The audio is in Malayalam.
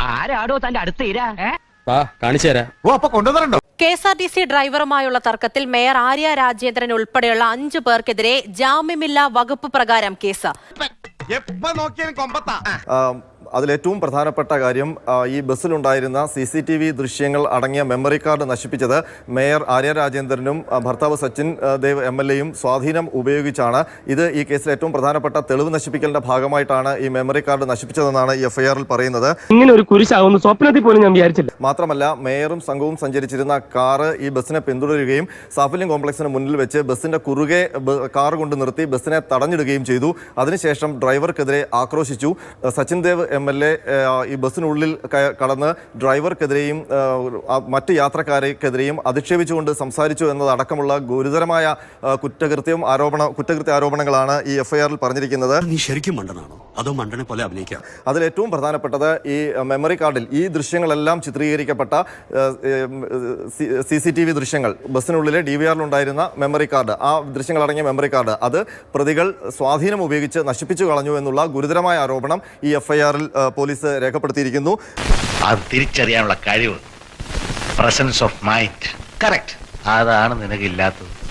ആരാടോ തന്റെ അടുത്ത് ഇരാ? വാ കാണിച്ചു തരാം. ഓ അപ്പൊ കൊണ്ടുവന്നിട്ടുണ്ടോ? K S R T C ഡ്രൈവറുമായുള്ള തർക്കത്തിൽ മേയർ ആര്യ രാജേന്ദ്രൻ ഉൾപ്പെടെയുള്ള അഞ്ചു പേർക്കെതിരെ ജാമ്യമില്ലാ വകുപ്പ് പ്രകാരം കേസ്. എപ്പോ നോക്കിയാലും കൊമ്പത്താ. ആം, അതിലേറ്റവും പ്രധാനപ്പെട്ട കാര്യം ഈ ബസ്സിലുണ്ടായിരുന്ന സി സി ടി വി ദൃശ്യങ്ങൾ അടങ്ങിയ മെമ്മറി കാർഡ് നശിപ്പിച്ചത് മേയർ ആര്യ രാജേന്ദ്രനും ഭർത്താവ് സച്ചിൻ ദേവ് എം എൽ എയും സ്വാധീനം ഉപയോഗിച്ചാണ്. ഇത് ഈ കേസിൽ ഏറ്റവും പ്രധാനപ്പെട്ട തെളിവ് നശിപ്പിക്കലിന്റെ ഭാഗമായിട്ടാണ് ഈ മെമ്മറി കാർഡ് നശിപ്പിച്ചതെന്നാണ് ഈ എഫ്ഐആറിൽ പറയുന്നത്. ഇങ്ങനെ ഒരു കുരിശാവുന്ന സ്വപ്നത്തിൽ പോലും ഞാൻ വിചാരിച്ചില്ല. മാത്രമല്ല മേയറും സംഘവും സഞ്ചരിച്ചിരുന്ന കാറ് ഈ ബസ്സിനെ പിന്തുടരുകയും സാഫല്യം കോംപ്ലക്സിന് മുന്നിൽ വെച്ച് ബസ്സിന്റെ കുറുകെ കാർ കൊണ്ട് നിർത്തി ബസ്സിനെ തടഞ്ഞിടുകയും ചെയ്തു. അതിനുശേഷം ഡ്രൈവർക്കെതിരെ ആക്രോശിച്ചു. Sachin Dev M L A ഈ ബസ്സിനുള്ളിൽ കടന്ന് ഡ്രൈവർക്കെതിരെയും മറ്റ് യാത്രക്കാരെക്കെതിരെയും അധിക്ഷേപിച്ചുകൊണ്ട് സംസാരിച്ചു എന്നതടക്കമുള്ള ഗുരുതരമായ കുറ്റകൃത്യം ആരോപണ കുറ്റകൃത്യ ആരോപണങ്ങളാണ് ഈ എഫ്ഐആറിൽ പറഞ്ഞിരിക്കുന്നത്. നീ ശരിക്കും മണ്ടനാണോ? അതോ മണ്ടനെ പോലെ അഭിനയിക്കാം? അതിൽ ഏറ്റവും പ്രധാനപ്പെട്ടത് ഈ മെമ്മറി കാർഡിൽ ഈ ദൃശ്യങ്ങളെല്ലാം ചിത്രീകരിക്കപ്പെട്ട സി സി ടി വി ദൃശ്യങ്ങൾ ബസ്സിനുള്ളിലെ ഡി വി ആറിലുണ്ടായിരുന്ന മെമ്മറി കാർഡ് ആ ദൃശ്യങ്ങളടങ്ങിയ മെമ്മറി കാർഡ് അത് പ്രതികൾ സ്വാധീനം ഉപയോഗിച്ച് നശിപ്പിച്ചു കളഞ്ഞു എന്നുള്ള ഗുരുതരമായ ആരോപണം ഈ എഫ്ഐആറിൽ പോലീസ് രേഖപ്പെടുത്തിയിരിക്കുന്നു. അത് തിരിച്ചറിയാനുള്ള കഴിവ്. പ്രസൻസ് ഓഫ് മൈൻഡ് കറക്റ്റ് അതാണ് നിനക്കില്ലാത്തത്.